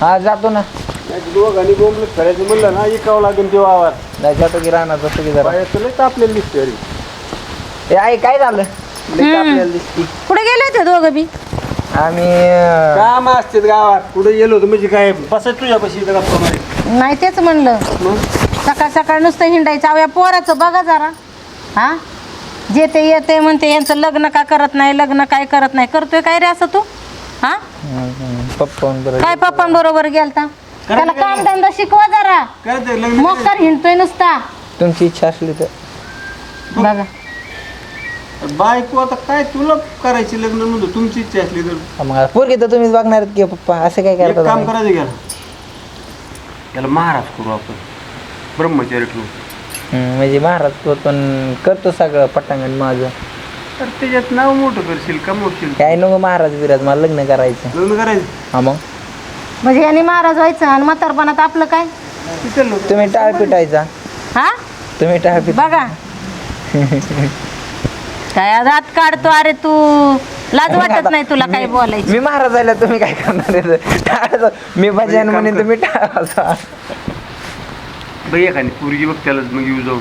हा जातो ना. नाही दोघांनी बोंबलं करायचं म्हणलं ना इकावं लागेल ते वावर नाही जातो की राहणार जातो की जरा. पायाचं लय तापलेलं दिसते अरे ए आई काय झालं? लई आपल्याला दिसती. कुठे गेले होते दोघं बी? आम्ही अं, काम असतात गावात. कुठे गेलो होतो म्हणजे काय बसत तुझ्यापाशी इथं गप्पा मारी नाही तेच म्हणलं. मग? सकाळ सकाळ नुसतं हिंडायचं. अहो, या पोराचं बघा जरा. हा? जे ते येते म्हणते यांचं लग्न का करत नाही लग्न काय करत नाही. करतोय काय रे असं तू? हा? हम्म, हम्म, पप्पा बरोबर काय पप्पांबरोबर गेलता? त्याला काम धंदा शिकवा जरा. करते लग्न मोकार हिंडतोय नुसता. तुमची इच्छा असली तर. बघा. बायको आता काय तुला करायची लग्न नव्हतं तुमची इच्छा असली तर. मग पोरगी तर तुम्हीच बघणार आहेत की पप्पा असं काय एक करता काम तुम्ही? करायचं घ्या त्याला महाराज करू आपण. ब्रह्मचारी ठेवू. हम्म, म्हणजे महाराज तो पण करतो सगळं पटांगण माझं. तर त्याच्यात नाव मोठं करशील कमवशील काय नको महाराज बिराज मला लग्न करायचं. लग्न करायचं? हा मग. म्हणजे याने महाराज व्हायचं आणि म्हातारपणात आपलं काय? तिथे तुम्ही टाळ पिटायचा. हा? तुम्ही टाळ पिट बघा. काय रात काढतो अरे तू. लाज वाटत नाही तुला काही बोलायची. मी महाराज झाला तुम्ही काय करणार आहे? टाळाचं. मी भजन म्हणेन तुम्ही टाळाचा बाई एखादी पोरगी बघ त्याला मग येऊ जाऊ.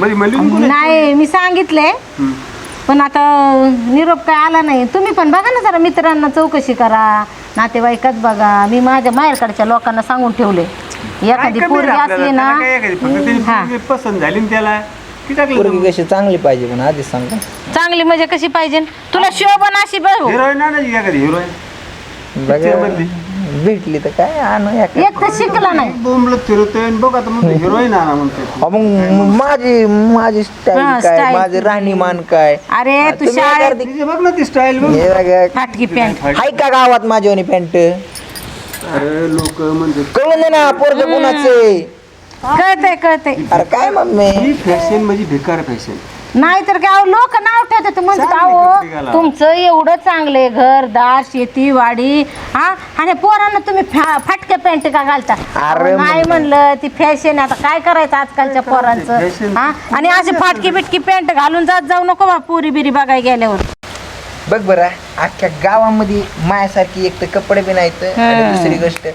मध्ये म्हणली नाही मी सांगितले पण आता निरोप काय आला नाही. तुम्ही पण बघा ना जरा मित्रांना चौकशी करा. नातेवाईकच बघा. मी माझ्या माहेरकडच्या लोकांना सांगून ठेवले. एखादी पोरगी असली ना हा. पसंत झाली ना त्याला ती टाकलं पोरगी कशी चांगली पाहिजे पण आधीच सांगा चांगली म्हणजे कशी पाहिजे? तुला शोभन अशी बघ. हिरोईन आणायची एखादी हिरोईन? बघा. भेटली तर काय आणू या काय. एक तर शिकला नाही. बोंबलत फिरतोय आणि बघ आता म्हणतो हिरोईन आणा म्हणते अहो, मग माझी माझी स्टाईल हा, काय? style. माझं राहणीमान काय? अरे तू तुम्ही शाळेत एखादी- तिचे बघ ना ती स्टाईल बघ. हे बघा, फाटकी पॅन्ट हाय का गावात माझी पॅन्ट अरे लोक म्हणजे कळून दे ना पोरग कुणाचे कळतंय कळतंय. अरे काय मम्मी? ही फॅशन म्हणजे बेकार फॅशन नाही तर काय लोक नाव ठेवतात. कपडे अहो घाला. तुमचं एवढं चांगले घर दार शेती वाडी हा? आणि पोरांना तुम्ही फा- फाटक्या पॅन्ट का घालता? अरे नाही म्हणलं. ती फॅशन आता काय करायचं आजकालच्या पोरांचं? हा? आणि अशी फाटकी बिटकी पॅन्ट घालून जात जाऊ नको बा पुरी बिरी बघाय गेल्यावर. बघ बरं अख्ख्या गावामध्ये मायासारखी एक तर कपडे बी नाहीत. आणि हम्म. दुसरी गोष्ट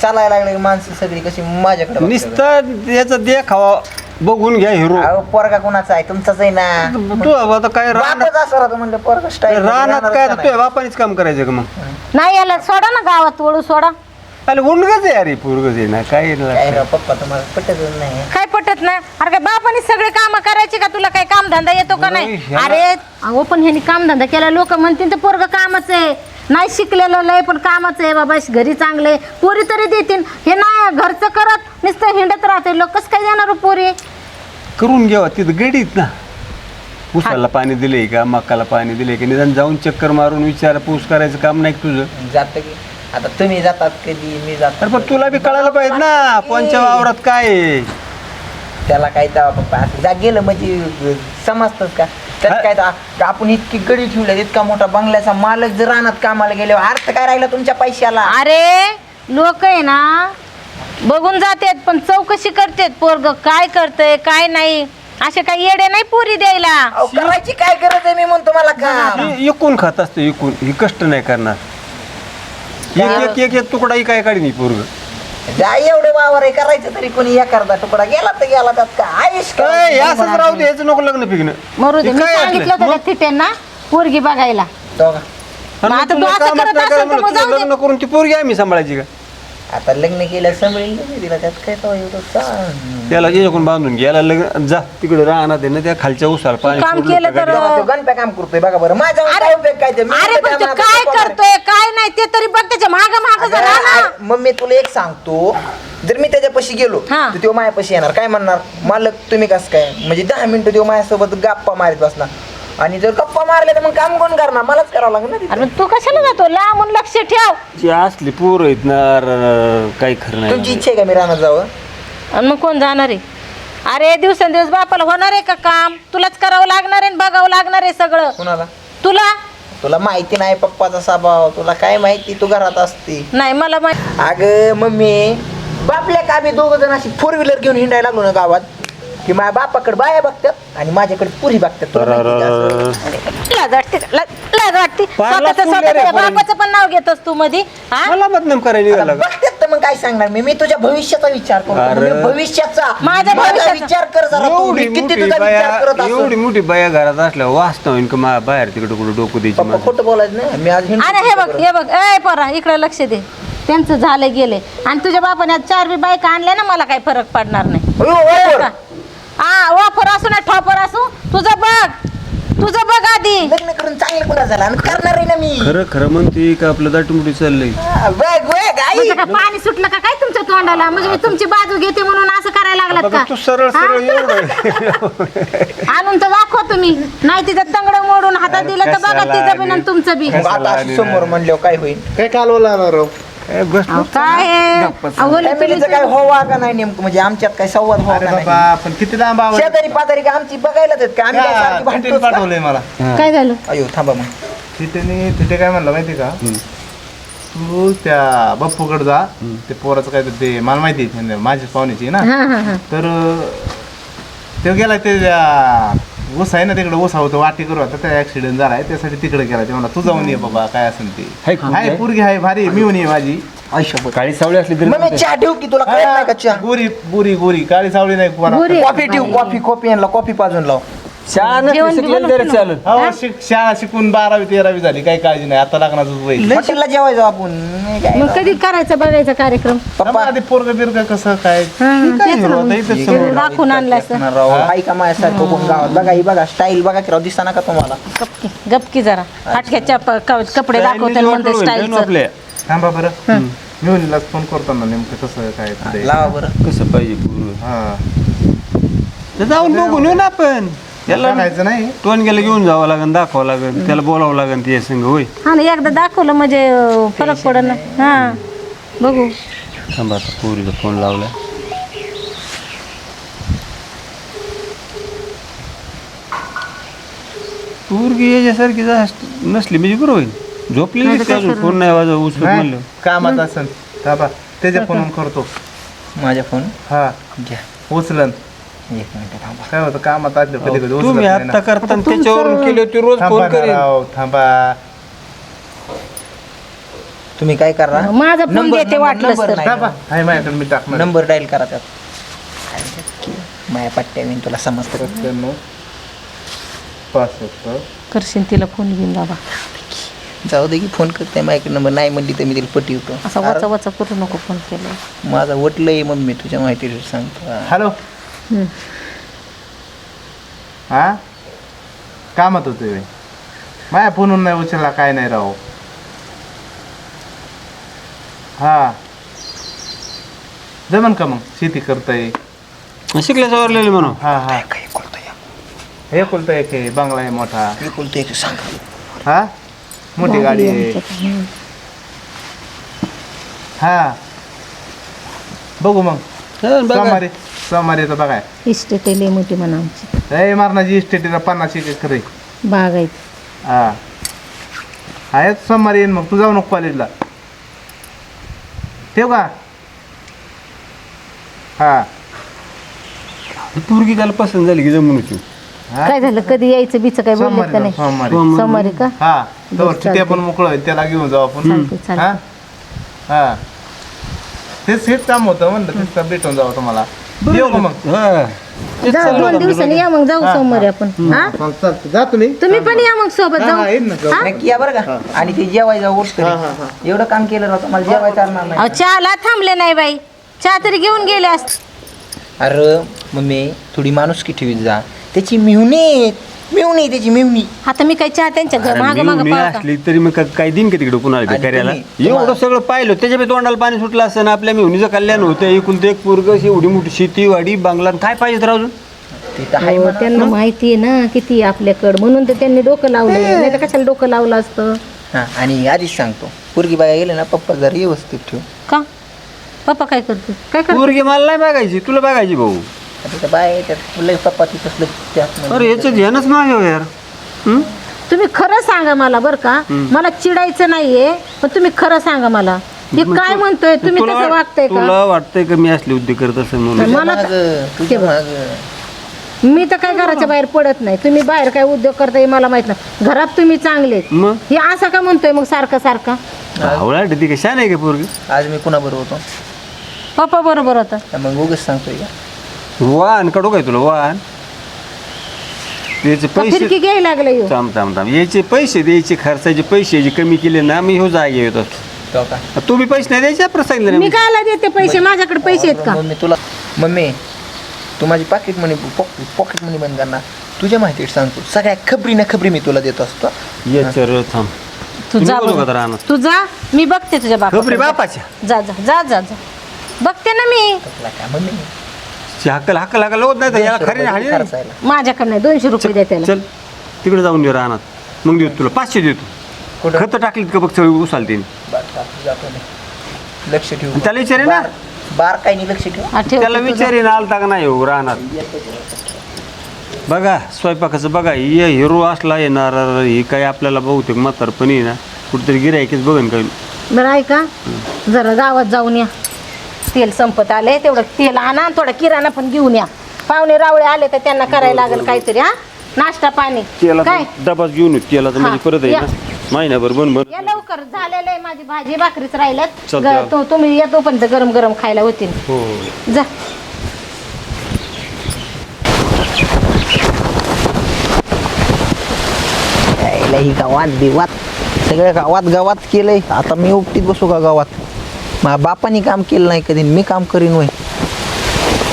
चालायला लागले माणसं सगळी कशी माझ्याकडे बघतात. नुसतं याचा देखावा बघून घ्या हिरो. अहो पोरगा कोणाचा आहे? तुमचाच आहे ना. तू आता काय रानात बापच असं राहतो म्हणलं पोरगा स्टाईल रानात काय आता तुझ्या बापानेच काम करायचं का मग? नाही याला सोडा ना गावात वळू सोडा. अरे उंडगच आहे अरे पोरगच आहे ना काय काय राव पप्पा तुम्हाला पटत नाही. काय पटत नाही? अरे काय बापाने सगळे काम करायचे का? तुला काय कामधंदा येतो का नाही? अरे अहो पण ह्यानी कामधंदा केला. लोक म्हणतील तर पोरग कामच आहे. नाही शिकलेलं लय पण कामच आहे बाबा घरी चांगले पोरी तरी देतील हे नाही घरचं करत नुसतं हिंडत राहते. लोक कसं काय देणार हो पोरी? करून घ्यावा तिथं गडीत ना. उसाला पाणी दिले का मकाला पाणी दिले का निदान जाऊन चक्कर मारून विचार पूस करायचं काम नाही का तुझं? जात की. आता तुम्ही जातात कधी मी जातो. अरे पण तुला बी कळायला पाहिजे ना कोणच्या वावरात काय आहे? त्याला काय तेव्हा पप्पा असं जा गेलं म्हणजे समजतच का? त्यात काय तर आपण इतकी गडी ठेवल्या इतका मोठा बंगल्याचा मालक जर रानात कामाला गेल्यावर अर्थ काय राहिला तुमच्या पैशाला? अरे लोक आहे ना बघून जातात पण चौकशी करतात पोरग. काय करतंय काय नाही असे काही येडे नाही पोरी द्यायला. अहो, करायची काय गरज आहे मी म्हणतो मला काम हे इकून खात असतं इकून ही कष्ट नाही करणार. एक एक एक एक तुकडा काय काढी नाही पोरग. जा एवढे वावर आहे करायचं तरी कोणी एखादा तुकडा गेला तर गेला त्यात काय आयुष काय असंच राहू दे याचं नको लग्न पिकणं मरू दे मी काय सांगितलं? होतं थिट्यांना पोरगी बघायला दोघा. आणि मग आता तुला तू असं कामात करत काय असेल तर म्हणलं, मग तुझं जाऊ दे. लग्न करून ती पोरगी आम्ही सांभाळायची का आता लग्न केलं समजेल नाही तिला त्यात काय तो एवढं चाल. त्याला याच्याकडून बांधून घ्यायला लग्न जा तिकडे राहणार ना त्या खालच्या उसाला पाणी काम सोडलं केलं होतं तर- गाडीत. तेव्हा तो गणप्या काम करतोय बघा बरं माझ्या काय उपयोग काय ते? मी अरे तर पण त्या तू मनात काय पप्पा मारे. करतोय काय नाही ते तरी बघ त्याच्या माग माग अगं, मग मी तुला एक सांगतो. जर मी त्याच्यापाशी गेलो हा. तर तो माझ्यापाशी येणार. काय म्हणणार? मालक तुम्ही कसं काय? म्हणजे दहा मिनिटं तो माझ्यासोबत गप्पा मारित बसणार आणि जर गप्पा मारले तर मग काम कोण करणार? मलाच करावं लागणार ना. अरे मग तू कशाला जातो? लांबून लक्ष ठेव. जी असली पोरं आहेत ना र- काही खरं तुमची नाही इच्छा आहे का मी राहणार जावं आणि मग कोण जाणार आहे? अरे दिवसेंदिवस बापाला होणार आहे का काम? तुलाच करावं लागणार आहे आणि बघावं लागणार आहे सगळं. कुणाला? तुला? तुला माहिती नाही पप्पाचा स्वभाव तुला काय माहिती तू घरात असते नाही मला माहिती अगं मम्मी बापल्या का आम्ही दोघ जण अशी फोर व्हीलर घेऊन हिंडायला लागलो ना गावात की माझ्या बापाकडे बाया बघतात आणि माझ्याकडे पुरी बघतात तुला माहिती आहे असं. लाज वाटते का? ला- लाज वाटते पारला स्वतःचं फुल रे स्वतःच्या पोरांनी. बापाचं पण नाव घेतोस तू मधी हा मला बदनाम करायला आता निघाला का? काय सांगणार मी? मी तुझ्या भविष्याचा विचार करतो. भविष्याचा माझ्या भविष्याचा. विचार कर जरा तू. मी एवढी किती मोठी तुझा बाया विचार करत एवढी मोठी बाया घरात असल्यावर वाचता होईन का मा बाहेर तिकडे कुठे डोकं द्यायची पप्पा माझं. खोटं बोलायचं नाही. मी आज हिंडतो अरे हे बघ तुझ्याबरोबर. हे बघ. ए पोरा इकडे लक्ष दे. त्यांचं झालं गेले. आणि तुझ्या बापाने आज चार बी बायका आणल्या ना मला काही फरक पडणार नाही. अयो, वापर. हा वापर असू ना ठॉपर असू. तुझं बघ. तुझं बघ आधी. लग्न करून चांगलं कुणा झाला? आणि करणार आहे ना मी. खरं खरं म्हणते का आपलं दाटमुटी चाललंय. हा, वेग वेग आई. काय पाणी सुटलं का? काय तुमच्या तोंडाला? म्हणजे मी तुमची बाजू घेते म्हणून असं करायला लागलात बघा, का? तू सरळ सरळ हा? एवढं. आणून तर दाखवा तुम्ही. नाही तिचं तंगड मोडून हातात दिलं तर बघा कशाला तिचं बी आणि? तुमचं बी. मग आता समोर म्हणल्यावर काय होईल? काय कालवला राव काय फॅमिलीचं काय व्हावा का नाही नेमकं? म्हणजे आमच्यात काय संवाद का बाबा नाही आपण किती लांब आवाज शेजारी पाजारी का आमची बघायलाच आहेत का? आम्ही काय सारखी तिथे भांडतोच का? पाठवलंय मला. काय झालं? अयो थांबा मग. तिथे तिथे काय म्हणलं माहिती का? तू त्या बप्पूकडे जा. ते पोराचं काय ते मला माहिती आहे म्हणजे माझ्या पाहुण्याची आहे ना? हा हा हा. तर तो गेला ते ऊस आहे ना तिकडे ऊस होतं वाटी करू आता त्या ऍक्सिडेंट झालाय त्यासाठी तिकडे गेला ते म्हणला तू जाऊन ये बाबा काय असेल ते. हाय का? हाय पोरगी आहे भारी मिळून ये माझी. काळी सावळी असली तरी मग मी चहा ठेवू की तुला कळत नाही का चहा? गोरी गोरी गोरी काळी सावळी नाही गोरी. कॉफी ठेवू कॉफी कॉफी आणला कॉफी पाजून लाव. नसली जेवण शिकलेलं तरी. चालेल हो शिक शाळा शिकून बारावी तेरावी झाली काही काळजी नाही. आता लग्नाचं वय. हॉटेलला जेवायचो आपण. नाही काय मग कधी करायचा बघायचा कार्यक्रम? पप्पा. आधी पोरग बिरग कसं काय? हा, तेच ना मग. दाखवून आणलं असं. राव. माझ्यासारखं कोण गावात? बघा ही बघा स्टाईल बघा की राव दिसताना का तुम्हाला? गपकी गपकी जरा. प- क- कपडे दाखवते म्हणते ना स्टाईलचं आपल्या थांबा बरं. मिळून फोन करतो ना नेमकं कसं काय ते. लावा बरं. कसं पाहिजे पूर्व हा. तर जाऊन बघून येऊ ना आपण. याला सांगायचं नाही. टोन गेलं घेऊन जावं लागेल दाखवावं लागेल त्याला बोलावं लागेल ते संग होय. हा ना एकदा दाखवलं म्हणजे अं, फरक पडेल ना. हा बघू. थांबा आता पोरीचा फोन लावला. पोरगी याच्यासारखी जा नसली म्हणजे बरं होईल. झोपलेली दिसते अजून फोन नाही वाजव उचलत नाही, म्हणलं. कामात असेल थांबा त्याच्या फोन करतो. माझ्या फोन? हा. घ्या. उचलन. एक मिनिट थांबा. काय होतं? कामात असलं कधी कधी उचलत तुम्ही नाही ना. आता करता आणि त्याच्यावरून केली होती रोज थांबा फोन ना करेन. राव, थांबा. तुम्ही काय करा? माझा फोन नंबर- देते वाटलंच तर. नाही. थांबा. हाय माझ्याकडे मी टाकणार नंबर डायल करा त्यात. माया पट्ट्या मी तुला समजतं सत्त्याण्णव पासष्ट. करशील तिला फोन घेऊन बाबा. जाऊ दे की फोन करते माझ्याकडे नंबर नाही म्हणली तर मी तिला पटी होतो. असा वचा वचा करू नको फोन केला. माझा वटलंय मम्मी तुझ्या माहिती सांगतो. हॅलो. हा? कामात होतोय मी. माझ्या फोनून नाही उचलला काय नाही राव. हा. जमन का मग? शेती करताय. शिकल्या सवरलेले म्हणून? हा हा. हे कुलता एक आहे बंगला आहे मोठा. हा मोठी गाडी आहे. हा. बघू मग. सोमवारी. सोमवारी तर बघाय. इस्टेट आहे लय मोठी म्हणा आमची. ए मारणाची इस्टेटीला पन्नास एक एकर आहे. बाग आहेत हा. आहेत सोमवारी येईन मग. तू जाऊ नको कॉलेजला ठेव का? हा. पोरगी त्याला पसंत झाली की जमून होती. हा? काय झालं? कधी यायचं बीचं काय बोलले सोमवारी का जाऊ, नाही सोमवारी. सोमवारी का? हा. तर बरं, चालतंय. आपण मोकळं होईल. त्याला घेऊन जाऊ आपण. चालतंय, चालतंय. हा? हा. तेच हेच काम होतं म्हणलं. तेच भेटून जावं तुम्हाला. येऊ का मग? हा. दोन दिवसांनी या मग जाऊ सोमवारी आपण. हा? चाल- चालतं. जा तुम्ही. तुम्ही पण या मग सोबत हा, जाऊ. हा, येईन ना जाऊ. हा? नक्की या बरं का? आणि ते जेवायचा गोष्ट हा, हा, हा. एवढं काम केलं राहतं मला जेवायचं आणणार अहो चहाला थांबले नाही बाई. चहा तरी घेऊन गेले असते अरे मम्मी थोडी माणुसकी ठेवीत जा. त्याची मिवणी मिवणी त्याची मिवणी आता मी काही चहा त्यांच्या माग मी- माग मी असली तरी मग का- काय दिन का तिकडे कुणाला आणि तुम्ही- एवढं सगळं पाहिलं त्याच्या बी तोंडाला पाणी सुटलं असतं ना आपल्या मेहुणीचं कल्याण होतं एकुलतं एक पोरग एवढी मोठी शेती वाडी बांगला काय पाहिजे तर अजून? ते तर आहे हो, म्हणा. त्यांना माहिती आहे ना किती आपल्याकडं. म्हणून तर त्यांनी डोकं लावलं. नाही तर कशाला डोकं लावलं असतं? हा आणि आधीच सांगतो पोरगी बाया गेले ना पप्पा जर व्यवस्थित ठेव. का? पप्पा काय करतो? काय करतो? पोरगी मला नाही बघायची तुला बघायची भाऊ. बाया पप्पा त्यात अरे याचं ध्यानच माझ्यावर यार. हं? तुम्ही खरं सांगा मला बरं का? मला चिडायचं नाहीये पण तुम्ही खरं सांगा मला. हे काय म्हणतोय? तुम्ही तुला तसं वाट- वागताय का? तुला वाटतंय का मी असले उद्योग करत असं म्हणून? मला माग तर- तुझ्या हे बघ. माग मी तर काय घराच्या बाहेर पडत नाही. तुम्ही बाहेर काय उद्योग करताय मला माहीत नाही. घरात तुम्ही चांगले मग? हे असं का म्हणतोय मग सारखं सारखं? आवळा ती का शान आहे का पोरगी? आज मी कुणाबरोबर होतो? पप्पा बरोबर होतं. मग उगच सांगतोय का? वाहन काढू काय तुला वाहन? त्याचे का पैसे फिरकी घ्यायला लागलं थांब थांब थांब. याचे पैसे द्यायचे खर्चाचे पैसे जे कमी केले ना मी हो जागे येत असतो. तो का? तू बी पैसे नाही द्यायचे आपलं सांगितलं ना मी मी. कायला देते पैसे माझ्याकडे पैसे आहेत का? मम्मी तुला मम्मी तू माझी पॉकेट मनी पॉकेट मनी बंद करणार. तुझ्या माहितीत सांगतो सगळ्या खबरी ना खबरी मी तुला देत असतो. ये चल थांब. तू तू जा. का राहणार? तू जा मी बघते तुझ्या खबरी बापा बापाच्या. जा जा जा जा जा. बघते ना मी. तुला काय मम्मी? हक्कल हक्कल हक्कल होत नाही तर याला खरी हाणी नाही. खर्चायला. माझ्याकडे नाही दोनशे रुपये द्या त्याला चल तिकडे जाऊन दे राहणार मग देऊ तुला. पाचशे देतो. कुठं? खत टाकलीत का बघ सगळी बार टाकू जातो मी. लक्ष ठेवू. त्याला विचारे ना. बार काही नाही लक्ष ठेव. हा, ठेव त्याला तू. विचारी ना आलता का नाही हो राहणार बघा स्वयंपाकाचं बघा ये हिरो असला येणार हे काय आपल्याला बहुतेक म्हातारपणी ना. कुठेतरी गिरायकीच बघन काही बरं ऐका. जरा गावात जाऊन या. तेल संपत आले तेवढं तेल आणा आणि थोडा किराणा पण घेऊन या. पाहुणे रावळे आले तर त्यांना करायला लागेल काहीतरी हा? नाश्ता पाणी. केला काय? डबाच घेऊन येऊ केला तर म्हणजे हा, परत आहे या. ना. महिनाभर बन बन या लवकर झालेलं आहे माझी भाजी भाकरीच राहिल्यात. चालतंय. ग- तो- तुम्ही या तोपर्यंत गरम गरम खायला होतील. हो. जा. यायला ही गावात बिवात. सगळ्या गावात गावात केलंय. आता मी उपटीत बसू का गावात? माझ्या बापानी काम केलं नाही कधी मी काम करीन वय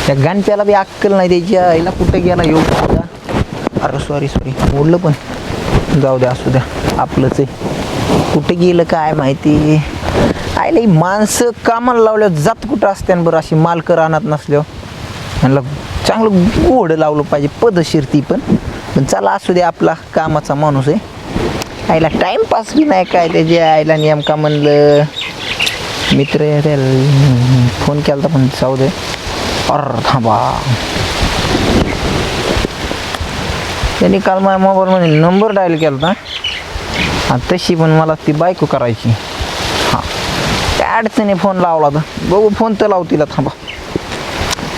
त्या गणप्याला बी अक्कल नाही त्याच्या आईला कुठं गेला येऊ अरे सॉरी सॉरी बोललं पण. जाऊ द्या असू द्या. आपलंच आहे. कुठं गेलं काय माहिती? आईला ही माणसं कामाला लावल्यावर जात कुठं असत्यान बरं अशी मालकं राहणार नसल्यावर. म्हणलं चांगलं गोड लावलं पाहिजे पदशीर ती पण. पण चला असू दे आपला कामाचा माणूस आहे. आईला टाइमपास बी नाही काय त्याच्या आईला नेमका म्हणलं मित्र आहे फोन केला होता पण जाऊ दे. अर थांबा. त्यांनी काल माझ्या मोबाईलमध्ये नंबर डायल केला होता आणि तशी पण मला ती बायको करायची. हां. त्या अडचणी फोन लावला होता. बघू फोन तर लाव तिला थांबा.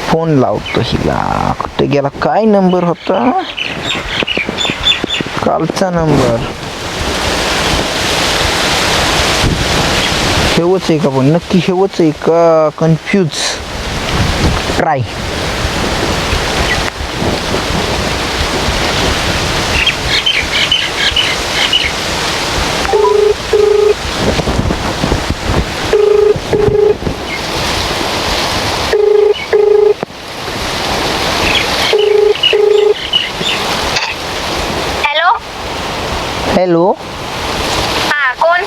फोन लावतो हिला. कुठे गेला? काय नंबर होता? कालचा नंबर हेवच आहे का पण? नक्की हेवच आहे का? कन्फ्यूज ट्राय हॅलो हॅलो हा कोण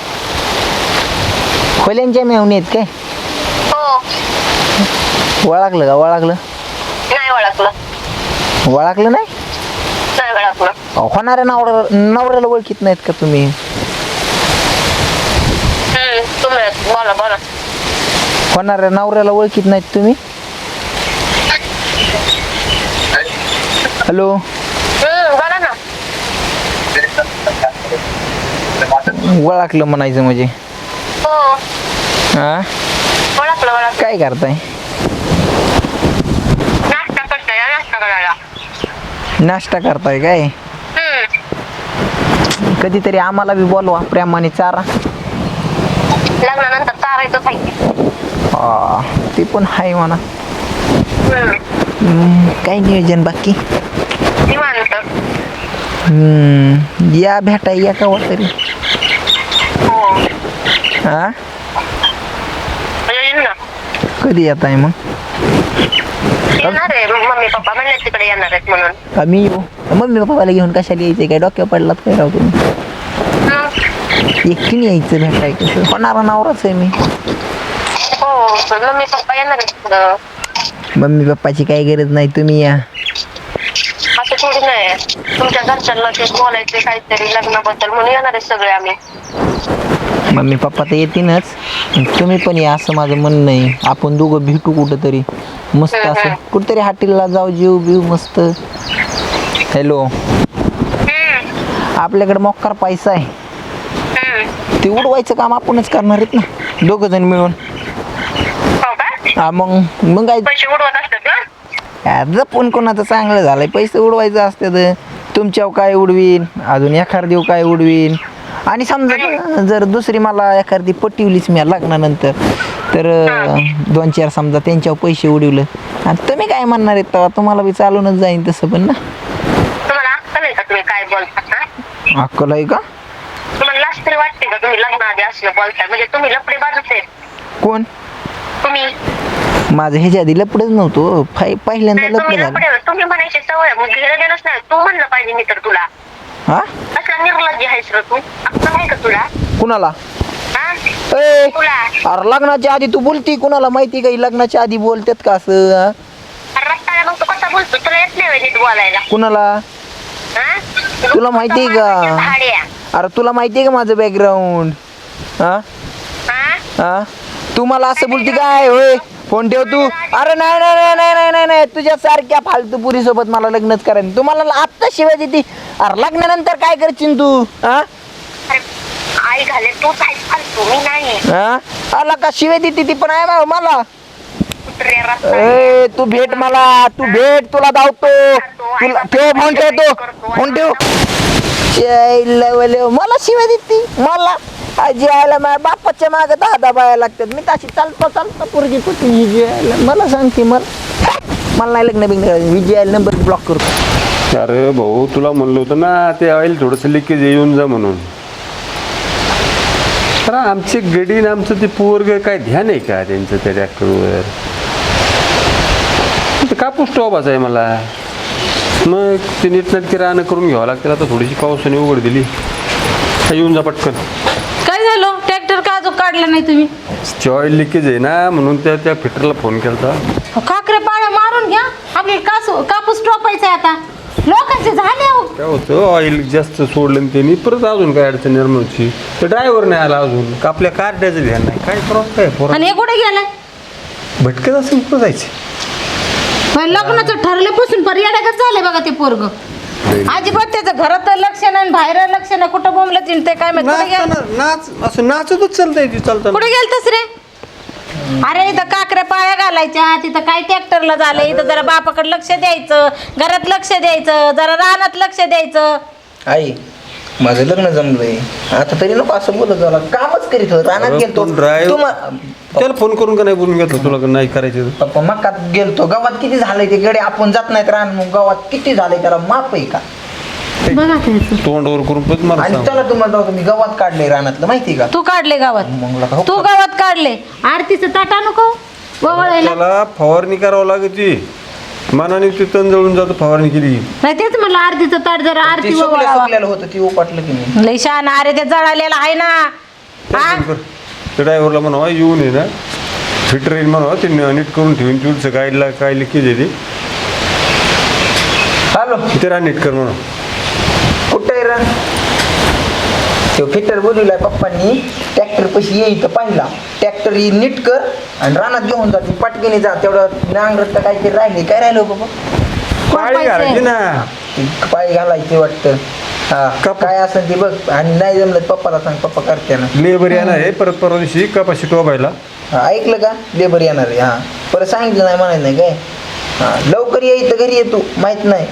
खोल्यांच्या मेवणी आहेत काय? हो. वळाकलं का? वळाकलं नाही ओळखलं वळाकलं नाही? नाही ओळखलं अहो, होणाऱ्या नवऱ्या नवऱ्याला ओळखीत नाहीत का तुम्ही? हम्म, तुम्ही बोला बोला. होणाऱ्या नवऱ्याला ओळखीत नाहीत तुम्ही? हॅलो? हम्म, बोला ना. ओळखलं म्हणायचं म्हणजे. हो. हा? ओळखलं काय करताय? नाश्ता करता या नाश्ता करायला. नाश्ता करताय काय? हम्म, कधीतरी आम्हाला बी बोलवा प्रेमाने चारा. लग्नानंतर चारायचं पाहिजे हा, ते पण आहे म्हणा. हम्म, हम्म, काय नियोजन बाकी? निवांत. हम्म, या भेटाय या का तरी. हो. हा? कधी येत आहे मग? येणार आहे. मम्मी पप्पा म्हणले तिकडे येणार आहेत म्हणून. आम्ही येऊ. मम्मी पप्पाला घेऊन कशाला यायचं काय? डोक्यावर पडलात काय राव तुम्ही? एकटीने यायचं भेटाय कसं? होणारा नवराच आहे मी. हो मम्मी पप्पा येणार आहेत तिकडं मम्मी पप्पाची काही गरज नाही तुम्ही या. असं थोडी नाही. तुमच्या घरच्यांना ते बोलायचे काहीतरी लग्नाबद्दल म्हणून येणार आहे सगळे आम्ही. मम्मी पप्पा तर येतीलच तुम्ही पण या असं माझं म्हणणं आहे. आपण दोघं भेटू कुठंतरी. मस्त असं. कुठंतरी हाटीला जाऊ जीव बिव मस्त. हॅलो आपल्याकडे मोक्कार पैसा आहे. ते उडवायचं काम आपणच करणार आहेत ना. दोघं जण मिळून. हो मग मग काय? जपून कोणाचं चांगलं झालंय. पैसे उडवायचं असतं तुमच्यावर काय उडवीन? अजून एखादी काय उडवीन? आणि समजा जर दुसरी मला एखादी पटिवलीच मी लग्नानंतर तर दोन चार समजा त्यांच्यावर पैसे उडवलं. आणि तुम्ही काय म्हणणार आहेत तेव्हा? तुम्हाला बी चालूनच जाईन तसं पण ना. अक्कल आहे का म्हणजे कोण? माझं ह्याच्या आधी लपडच नव्हतं. पहिल्यांदा लपड झालं. तुम्ही म्हणायचे सवय. मग घेणं देणंच नाही. तू म्हणलं पाहिजे मी तर तुला. हा? असला निर्लज्ज आहेस रे तू. अक्कल आहे का तुला? कुणाला? हा? ए! तुला? अरे लग्नाच्या आधी तू बोलती कुणाला माहिती का? ही लग्नाच्या आधी बोलतात का असं? हा? रस्त्याला मग तू कसा बोलतो? तुला येत नाही होय नीट बोलायला. कुणाला? हा? तुला माहितीये का? अरे तुला माहिती आहे का माझं बॅकग्राऊंड हा? हा? हा? तू मला असं बोलती काय होय फोन ठेव तू. अरे नाही नाही नाही नाही नाही नाही नाही तुझ्या सारख्या फालतू पुरी सोबत मला लग्नच करायचं तुम्हाला आत्ता शिवाय देते. अरे लग्नानंतर काय करशील तू? हा? आई घाले तूच आहेस फालतू मी नाही. हा? आला का शिवाय देते ती पण आहे बा मला. रस्ता. ए तू भेट मला तू भेट तुला धावतो तुला ठेव फोन ठेवतो फोन ठेव. शेला वले- मला शिवाय देते मला. आजी आयला माझ्या बापाच्या मागे दहा दहा बाया लागतात. मी तशी चालता चालता. पोरगी कुठे विजयाला मला सांगते मला. मला नाही लग्न बिग्न करायचं. विजयाला नंबर ब्लॉक करतो अरे भाऊ? तुला म्हणलं होतं ना ते ऑइल थोडंसं लिकेज येऊन जा म्हणून. आमचे गडी आणि आमचं ते पोरग काय ध्यान आहे का त्यांचं त्या ट्रॅक्टरवर ते कापूस टॉपाच आहे मला. मग ते नीटनाटकी राहणं करून घ्यावं लागतील. आता थोडीशी पावसाने उघड दिली. येऊन जा पटकन. काय झालं? ट्रॅक्टर का अजून काढला नाही तुम्ही? ते ऑइल लिकेज आहे ना म्हणून त्या त्या फिटरला फोन केला काकरे पाळ्या मारून घ्या. कासू कापूस टोपायचा आहे आता. लोकांचे झाले अहो. काय होतं? ऑइल जास्त सोडलं आणि त्यांनी परत अजून काय अडचण निर्माण होती तर ड्रायव्हर नाही आला अजून. का आपल्या कार्ड्याचं ध्यान नाही? काय करावं काय? पोरं आणि हे कुठे गेलाय? भटकत असेल कुठं जायचं? पण लग्नाचं ठरल्यापासून पर्यटकच झाले बघा ते पोरग. अजिबात त्याचं घरात लक्ष नाही बाहेर लक्ष नाही. कुठं बोंबलं चिंते काय माहीत? कुठे गेलं? नाचताना नाच असं नाचतच चालतंय ती चालताना. कुठे गेलतस रे? अरे इथं काकऱ्या पाया घालायच्या. तिथं काय ट्रॅक्टरला झालं इथं जरा बापाकडे लक्ष द्यायचं. घरात लक्ष द्यायचं. जरा रानात लक्ष द्यायचं. आई माझं लग्न जमलंय. आता तरी नको असं बोलत झाला कामच करीत होत. रानात गेलतो. तुम्हा- त्याला फोन करून का नाही बोलून घेतलं तुला का नाही करायचं? पप्पा मक्कात गेलतो. गावात किती झालंय ते गडे? आपण जात नाहीत रान मग गावात किती झालंय त्याला माप आहे का? बघा त्याचं तोंडावर करून पण मला आणि सांग. चला तुम्हाला जाऊ मी गावात काढलंय रानातलं माहिती का? तू काढले गावात. मग लका हो तू गावात काढले. आरतीचं ताटा नको वळायला त्याला फवारणी करावं लागते मनाने ते तण जळून जातं फवारणी केली. नाही तेच म्हणलं आरतीचं ताट जरा ते आरती सुकल्या वळावा. सुकलेलं होतं ती उपाटलं की मी लय शहाणा अरे ते जळालेलं आहे ना. हा? त्या ड्रायव्हरला म्हणावा येऊन ये ना. फिटर येईल म्हणावा ते नीट करून ठेवून तुझं गाईडला काय लिकेज आहे हॅलो. ते ते नीट कर म्हणा कुठे तो फिटर बोलवलाय पप्पांनी ट्रॅक्टर पशी येईल तर पाहिला. ट्रॅक्टर नीट कर आणि रानात घेऊन जा ती पटकीने जा. तेवढं नांगरत काहीतरी राहिले काय राहिलं बाबा? पाळी घालायची ना. ती पाय घालायचे वाटतं. हा. काय असेल ते बघ. आणि नाही जमलं तर पप्पाला सांग पप्पा करते ना. लेबर येणार आहे परत परवा दिवशी कपाशी टोबायला. हा, ऐकलं का? लेबर येणार आहे हा. परत सांगितलं नाही म्हणायचं नाही काय? हा लवकर ये इथं घरी ये तू. माहीत नाही.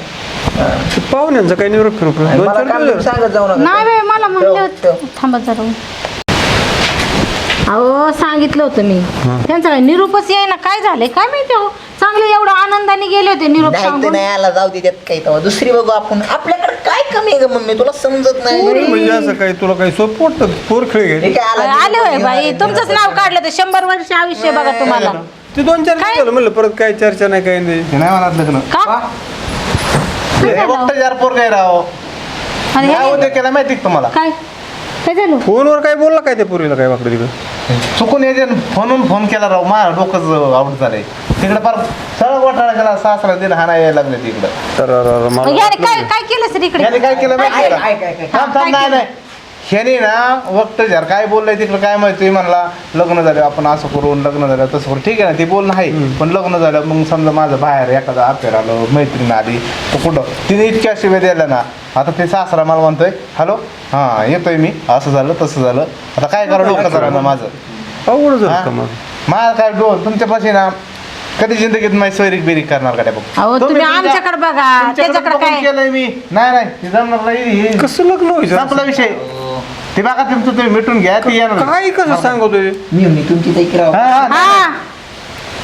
ते पाहुण्यांचा काही निरोप आणि दोन मला चार काम दिवस. सांगत जाऊ नका. बाई मला म्हणले ठेव, होते. ठेव. थांबा जरा. अहो सांगितलं होतं मी. त्यांचा काय निरूपच येईना. काय झालंय? काय माहिती हो चांगले एवढं आनंदाने गेले होते निरूप नाही तर सांगून. नाही आला. जाऊ दे त्यात काही. तेव्हा दुसरी बघू आपण. आपल्याकडे काय कमी आहे ग मम्मी? तुला समजत नाही. म्हणजे असं काही तुला काही सोपं वाटतं पोर खेळ हे घे काय आला. आले होय बाई. तुमचंच नाव काढलं तर शंभर वर्ष आयुष्य बघा तुम्हाला. ते दोन चार काय? दिवस झालं म्हणलं परत काय चर्चा नाही काही नाही. हे नाही म्हणत लग्न. का? हे पोर काय राव? आणि हे- काय केला माहिती का तुम्हाला? काय? काय झालं? फोनवर काय बोलला काय त्या पूर्वीला काय वाकडं तिकडं? चुकून याचे फोनून फोन केला राव मा डोकंच आउट झालंय. तिकडे फार सरळ घोटाळा केला सासरा दिला हा नाही यायला लागले तिकडं. तर अरे, अरे, मला मग याने काय केलं सर इकडे? याने काय केलं माहिती ऐक, का? ऐक, ऐक, ऐक. थांब, थांब, काय नाही केलं? नाही. ह्याने ना वक्त जर काय बोललंय तिकडं काय माहिती? म्हणला लग्न झालं आपण असं करून लग्न झालं तसं करून. ठीक आहे ना ते बोलणं आहे. पण लग्न झालं मग समजा माझं बाहेर एखादा अफेअर आलं मैत्रीण आली तर कुठं? तिने इतक्या शिवाय द्यायला ना आता ते सासरा मला म्हणतोय हॅलो हां येतोय मी असं झालं तसं झालं. आता काय करा डोकं जरा ना माझं. अवघड झालं हा? का मग? मला काय डो तुमच्यापाशी ना कधी जिंदगीत माझी सोयरीक बिरीक करणार का त्या बघ अहो, तुम्ही आमच्याकडे बघा, त्याच्याकडे काय? केलंय मी. नाही नाही ते जमणार नाही हे- कसं लग्न व्हायचं संपला विषय. ते बघा तुमचं तुम्ही मिटून घ्या ती येणार काय कसं सांगतोय? मी मी तुमची ताई राव हा, हा, नाही, हा.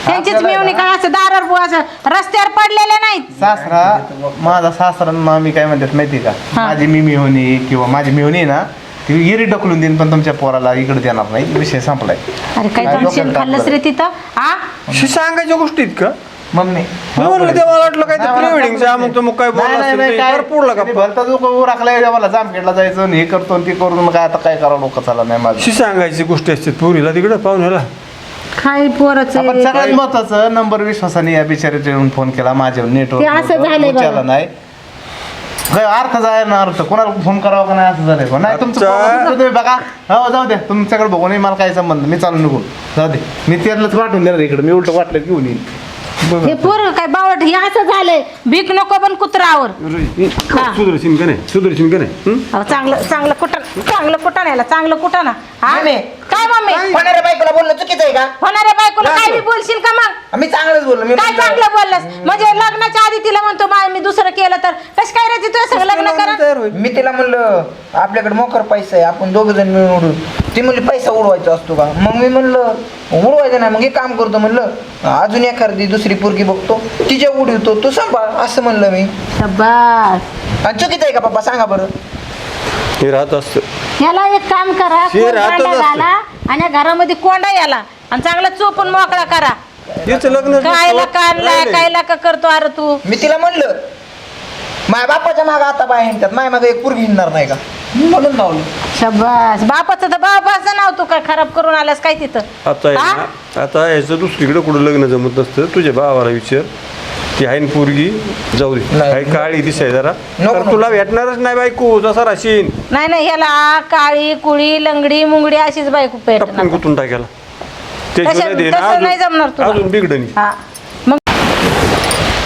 त्यांचीच आपल्याला मिळवणी काय असं दारावर असं रस्त्यावर पडलेले नाहीत? सासरा माझा सासरा आणि मामी काय म्हणतात माहिती का. माझी मी मिळवणी किंवा माझी मिळवणी ना ती गिरी ढकलून देईन पण तुमच्या पोराला इकडे देणार नाही. विषय संपलाय. अरे काय काय खाल्लंस रे तिथं? हा शी सांगायच्या गोष्टीत का? मम्मी. मी म्हणलं ते मला वाटलं काय प्री वेडिंगचं अमुक तमुक काय बोललं असेल ते. फार पुढलं का भलता जो उभं राखलाय मला जामखेडला जायचं आणि हे करतो आणि ते करून मग काय आता काय करावं डोकं चालला नाही माझं. शी सांगायची गोष्टी असते पोरीला तिकडं पाहुण्याला काय पोरच आपण सगळ्यात महत्वाचं नंबर विश्वासाने या बिचारीचे येऊन फोन केला. माझ्या नेटवर्क असं झालंय बघा. उचलला नाही. काय अर्थ जाय ना अर्थ. कोणाला फोन करावा का नाही असं झालंय पण नाही तुमचं अच्छा. तुम्ही बघा. हो जाऊ द्या तुमच्याकडे बघून मला काय संबंध मी चालू निघून. जाऊ दे. मी त्यालाच वाटून देणार इकडे. मी उलट वाटलं की घेऊन येईन. हे पोर काय बावट हे असं झालंय. भीक नको पण कुत्रावर हा. सुदर्शन का नाही? सुदर्शन नाही? हं? अहो, चांगलं चांगलं कुठं चांगलं कुठं याला चांगलं कुठं ना? हा मम्मी. काय मम्मी? होणाऱ्या बायकोला बोलणं चुकीचं आहे का? होणाऱ्या बायकोला काय बी बोलशील का मग? मी चांगलंच बोललो मी काय चांगलं बोललास? म्हणजे लग्नाच्या आधी तिला म्हणतो "बाय, मी दुसरं केलं तर. कसं काय रे तुझ्या संग लग्न करा. मी तिला म्हणलं आपल्याकडे मोकर पैसा आहे आपण दोघ जण मिळून उडू. ती म्हणली पैसा उडवायचा असतो का? मग मी म्हणलं उडवायचं नाही. मग हे काम करतो म्हणलं अजून एखादी दुसरी पोरगी बघतो. तिच्या उडवतो. तू सांभाळ असं म्हणलं मी. आणि चुकीचं आहे का पप्पा? सांगा बरं. हे राहत असतं. याला एक काम करा कोण राहतच भांडा असतं. घाला आणि या घरामध्ये कोंडा याला. आणि चांगला चोपून मोकळा करा. याचं लग्न कायला काढलाय कायला का करतो अरे तू? मी तिला म्हणलं माझ्या बापाच्या मागं आता बाय हिंडतात. माझ्या मागं एक पोरगी हिंडणार नाही का? मी म्हणून लावलं शाबास. बापाचं तर बापाचं नाव तू काय खराब करून आलास? काय तिथं? आता आहे हा? ना आता याचं दुसरीकडे कुठं लग्न जमत नसतं. तुझ्या भावाला विचार. ती आहे ना पोरगी. जाऊ दे. नाही. काळी दिसाय जरा. नको, तर नको. तुला भेटणारच नाही बायको. जसा राशीन. नाही नाही ह्याला काळी कुळी लंगडी मुंगडी अशीच बायको टपकन पेटणार कुठून टाकायला दे ना, तसं नाही जमणार अजून तुला. अजून बिघडणी हा. मग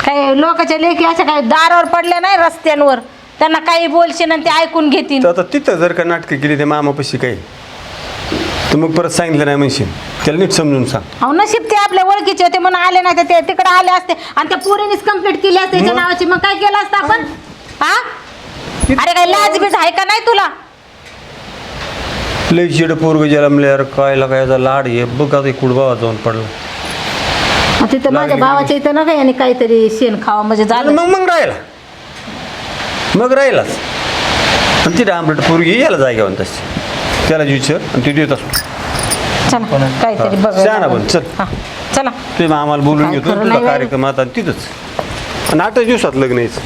काय लोकांच्या लेखी अशा काय दारावर पडल्या नाही रस्त्यांवर. त्यांना काही बोलशील आणि ते ऐकून घेतील. तर आता तिथं जर का नाटकं केली त्या मामापाशी काही. तर मग परत सांगितलं नाही म्हणशील. त्याला नीट समजून सांग. अहो नशीब ते आपल्या ओळखीचे होते म्हणून आले नाही तर ते तिकडे आले असते. आणि त्या पोरीनेच कंप्लीट केली असते त्याच्या नावाची. मग काय केलं असतं आपण? हा? अरे काय लाज बीज आहे का नाही तुला? लय चिड पोरग जन्मल्यावर काय लागायचा लाड हे बघ आता कुडबावा जाऊन पडला. तिथं माझ्या भावाच्या इथं ना याने काहीतरी शेण खावा म्हणजे झालं. मग मग राहिला. मग राहिलाच. आणि ती डांबरट पोरगी याला जागा तशी. त्याला विचार आणि ती देत असतो. चला काहीतरी बघ शहाणा बन, चल. हा चला. ते मग आम्हाला बोलून काय घेतो खरं तुझा नाही. कार्यक्रम आता आणि तिथंच. आणि आठच दिवसात लग्न यायचं